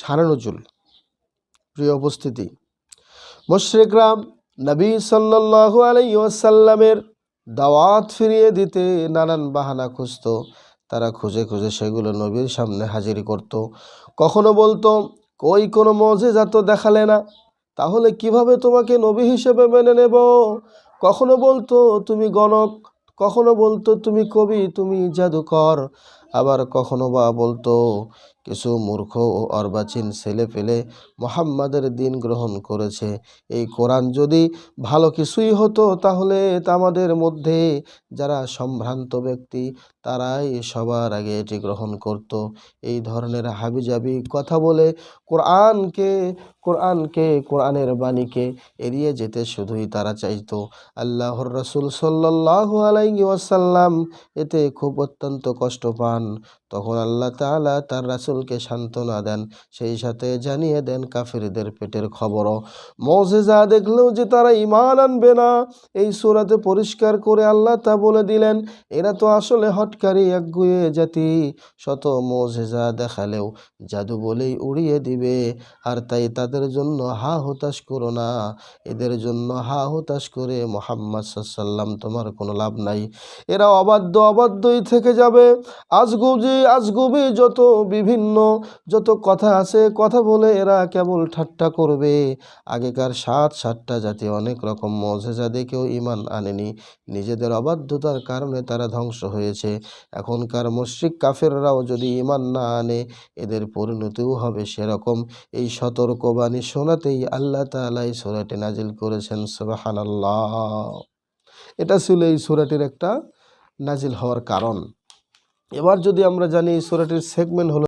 সারানজুল প্রিয় উপস্থিতি মুশরিকরা নবী সাল্লাল্লাহু আলাইহি ওয়াসাল্লামের দাওয়াত ফিরিয়ে দিতে নানান বাহানা খুঁজত। তারা খুঁজে খুঁজে সেগুলো নবীর সামনে হাজির করত। কখনো বলতো, কই কোনো মজেজা তো দেখালে না? তাহলে কীভাবে তোমাকে নবী হিসেবে মেনে নেব? কখনো বলতো, তুমি গণক। কখনো বলতো, তুমি কবি, তুমি জাদুকর। আবার কখনো বা বলতো, কিছু মূর্খ ও অর্বাচীন ছেলে পেলে মোহাম্মদের দিন গ্রহণ করেছে। এই কোরআন যদি ভালো কিছুই হতো, তাহলে আমাদের মধ্যে যারা সম্ভ্রান্ত ব্যক্তি, তারাই সবার আগে এটি গ্রহণ করত। এই ধরনের হাবিজাবি কথা বলে কোরআনকে কোরআনকে, কোরআনের বাণীকে এড়িয়ে যেতে শুধুই তারা চাইতো। আল্লাহর রসুল সাল্লাহ আলাইহি ওয়াসাল্লাম এতে খুব অত্যন্ত কষ্ট পান। তখন আল্লাহ তাআলা তার রাসূলকে সান্ত্বনা দেন, সেই সাথে জানিয়ে দেন কাফিরদের পেটের খবরও। মজেজা দেখলেও যে তারা ইমান আনবে না, এই সূরাতে পরিষ্কার করে আল্লাহ তা বলে দিলেন, এরা তো আসলে হটকারী একগুয়ে জাতি, শত মজেজা দেখালেও জাদু বলেই উড়িয়ে দিবে, আর তাই তাদের জন্য হা হতাশ করো না, এদের জন্য হা হতাশ করে মোহাম্মদ সাল্লাম তোমার কোনো লাভ নাই। এরা অবাধ্য অবাধ্যই থেকে যাবে আজগুবি আজগুবি যত বিভিন্ন, যত কথা আছে, কথা বলে এরা কেবল ঠাট্টা করবে। আগেকার সাত সাতটা জাতি অনেক রকম মজেজা দেখেও ইমান আনেনি। নিজেদের অবাধ্যতার কারণে তারা ধ্বংস হয়েছে। এখনকার মুশরিক কাফেররাও যদি ইমান না আনে, এদের পরিণতিও হবে সেরকম। এই সতর্কবাণী শোনাতেই আল্লাহ তাআলা এই সূরাটি নাজিল করেছেন, সুবহানাল্লাহ। এটা ছিল এই সূরাটির একটা নাজিল হওয়ার কারণ। এবার যদি আমরা জানি সুরাটির সেগমেন্ট হলো